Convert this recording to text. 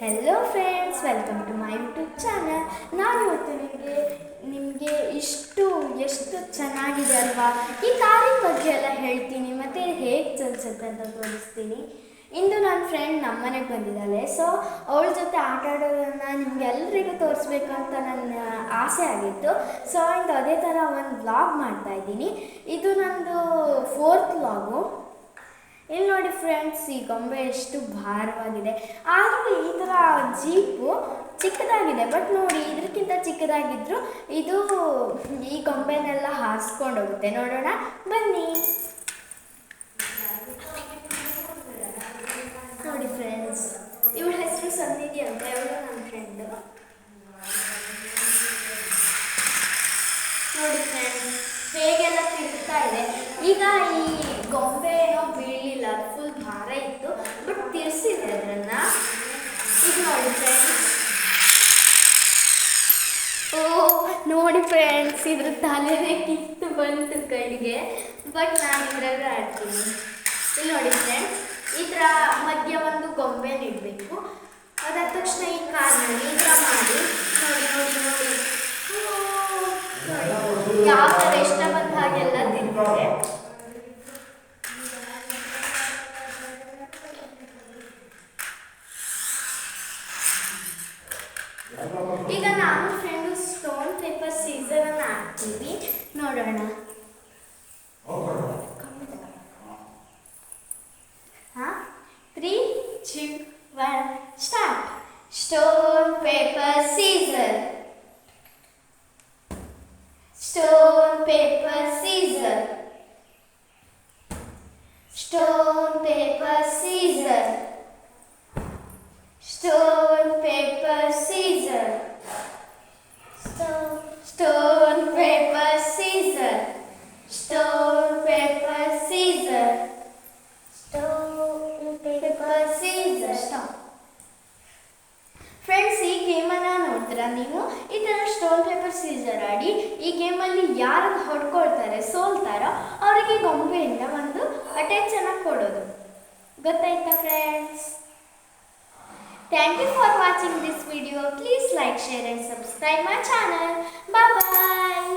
Hello friends welcome to my YouTube channel ನಾನು ಇವತ್ತು ನಿಮಗೆ ನಿಮಗೆ ಇಷ್ಟು, ಎಷ್ಟು ಚೆನ್ನಾಗಿದೆ ಅಲ್ವಾ? ಈ ಕಾರಿನ ಬಗ್ಗೆ ಎಲ್ಲ ಹೇಳ್ತೀನಿ, ಮತ್ತು ಹೇಗೆ ಚಲಿಸುತ್ತೆ ಅಂತ ತೋರಿಸ್ತೀನಿ. ಇಂದು ನನ್ನ ಫ್ರೆಂಡ್ ನಮ್ಮ ಮನೆಗೆ ಬಂದಿದ್ದಾಳೆ. ಸೊ ಅವಳ ಜೊತೆ ಆಟ ಆಡೋದನ್ನು ನಿಮಗೆಲ್ಲರಿಗೂ ತೋರಿಸ್ಬೇಕು ಅಂತ ನನ್ನ ಆಸೆ ಆಗಿತ್ತು. ಸೊ ಇಂದು ಅದೇ ಥರ ಒಂದು ವ್ಲಾಗ್ ಮಾಡ್ತಾ ಇದ್ದೀನಿ. ಇದು ನಂದು ಫೋರ್ತ್ ವ್ಲಾಗು ಇಲ್ಲಿ ನೋಡಿ ಫ್ರೆಂಡ್ಸ್ ಈ ಗೊಂಬೆ ಎಷ್ಟು ಭಾರವಾಗಿದೆ. ಆದರೂ ಈ ಥರ ಜೀಪು ಚಿಕ್ಕದಾಗಿದೆ ಬಟ್ ನೋಡಿ ಇದಕ್ಕಿಂತ ಚಿಕ್ಕದಾಗಿದ್ರು ಇದು ಈ ಗೊಂಬೆನೆಲ್ಲ ಹಾರಿಸ್ಕೊಂಡು ಹೋಗುತ್ತೆ ನೋಡೋಣ, ಬನ್ನಿ. ನೋಡಿ ಫ್ರೆಂಡ್ಸ್ ಇವಳ ಹೆಸರು ಸನ್ನಿಧಿ ಅಂತ, ಇವಳು ನನ್ನ ಫ್ರೆಂಡು ನೋಡಿ ಫ್ರೆಂಡ್ಸ್ ಹೇಗೆಲ್ಲ ತಿರುಗ್ತಾ ಇದೆ. ಈಗ ಈ ನೋಡಿ ಓ ನೋಡಿ ಫ್ರೆಂಡ್ಸ್, ಇದ್ರ ತಲೆನೇ ಕಿತ್ತು ಬಂತು ಕೈಗೆ ಬಟ್ ನಾನು ಇದ್ರಾಗ ಆಡ್ತೀನಿ. ಇಲ್ಲಿ ನೋಡಿ ಫ್ರೆಂಡ್ಸ್ ಥರ ಮಧ್ಯ ಒಂದು ಗೊಂಬೆ ಇಡಬೇಕು. ಅದಾದ ತಕ್ಷಣ ಈ ಕಾರ್ನಲ್ಲಿ ಈ ಥರ ಮಾಡಿ. ನೋಡಿ ನೋಡಿ ನೋಡಿ. ಯಾವ ಥರ ಇಷ್ಟ ಬಂದ ಹಾಗೆಲ್ಲ ತಿಂತಾರೆ ಈಗ ನಾನು ಫ್ರೆಂಡು ಸ್ಟೋನ್ ಪೇಪರ್ ಸೀಸರ್ ಅನ್ನ ಹಾಕ್ತೀವಿ ನೋಡೋಣ three two one start stone paper scissor stone paper scissor stone paper scissor stone paper scissor stone paper scissor stone paper scissor stone paper scissor stop friends ಈ ಗೇಮನ್ನು ನೋಡ್ತೀರಾ ನೀವು ಈ stone paper scissor ಆಡಿ ಈ ಗೇಮಲ್ಲಿ ಯಾರು ಹೊಡ್ಕೊಳ್ತಾರೆ ಸೋಲ್ತಾರೋ ಅವರಿಗೆ ಗೊಂಬೆಯಿಂದ ಒಂದು ಅಟೆನ್ಷನ್ ಆಗಿ ಕೊಡೋದು. ಗೊತ್ತಾಯ್ತಾ friends thank you for watching this video please like share and subscribe my channel bye